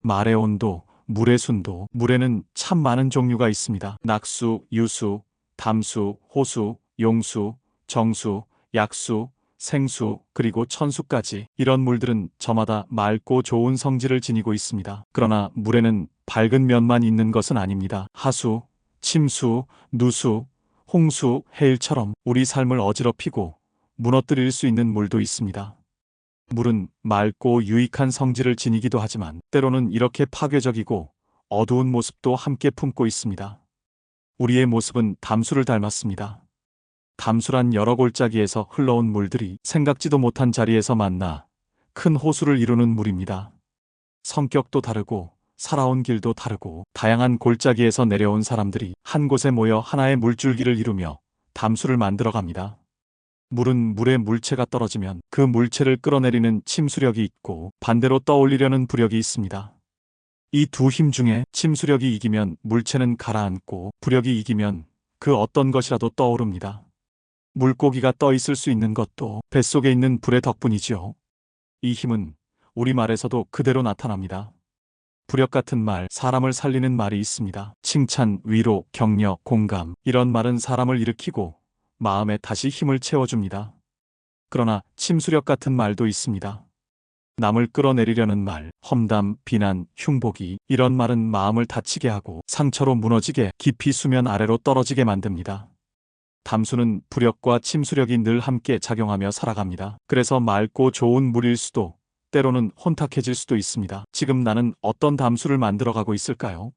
말의 온도, 물의 순도, 물에는 참 많은 종류가 있습니다. 낙수, 유수, 담수, 호수, 용수, 정수, 약수, 생수, 그리고 천수까지 이런 물들은 저마다 맑고 좋은 성질을 지니고 있습니다. 그러나 물에는 밝은 면만 있는 것은 아닙니다. 하수, 침수, 누수, 홍수, 해일처럼 우리 삶을 어지럽히고 무너뜨릴 수 있는 물도 있습니다. 물은 맑고 유익한 성질을 지니기도 하지만 때로는 이렇게 파괴적이고 어두운 모습도 함께 품고 있습니다. 우리의 모습은 담수를 닮았습니다. 담수란 여러 골짜기에서 흘러온 물들이 생각지도 못한 자리에서 만나 큰 호수를 이루는 물입니다. 성격도 다르고 살아온 길도 다르고 다양한 골짜기에서 내려온 사람들이 한 곳에 모여 하나의 물줄기를 이루며 담수를 만들어 갑니다. 물은 물의 물체가 떨어지면 그 물체를 끌어내리는 침수력이 있고 반대로 떠올리려는 부력이 있습니다. 이 두 힘 중에 침수력이 이기면 물체는 가라앉고 부력이 이기면 그 어떤 것이라도 떠오릅니다. 물고기가 떠 있을 수 있는 것도 뱃속에 있는 불의 덕분이지요. 이 힘은 우리말에서도 그대로 나타납니다. 부력 같은 말, 사람을 살리는 말이 있습니다. 칭찬, 위로, 격려, 공감. 이런 말은 사람을 일으키고 마음에 다시 힘을 채워줍니다. 그러나 침수력 같은 말도 있습니다. 남을 끌어내리려는 말, 험담, 비난, 흉보기, 이런 말은 마음을 다치게 하고 상처로 무너지게 깊이 수면 아래로 떨어지게 만듭니다. 담수는 부력과 침수력이 늘 함께 작용하며 살아갑니다. 그래서 맑고 좋은 물일 수도 때로는 혼탁해질 수도 있습니다. 지금 나는 어떤 담수를 만들어가고 있을까요?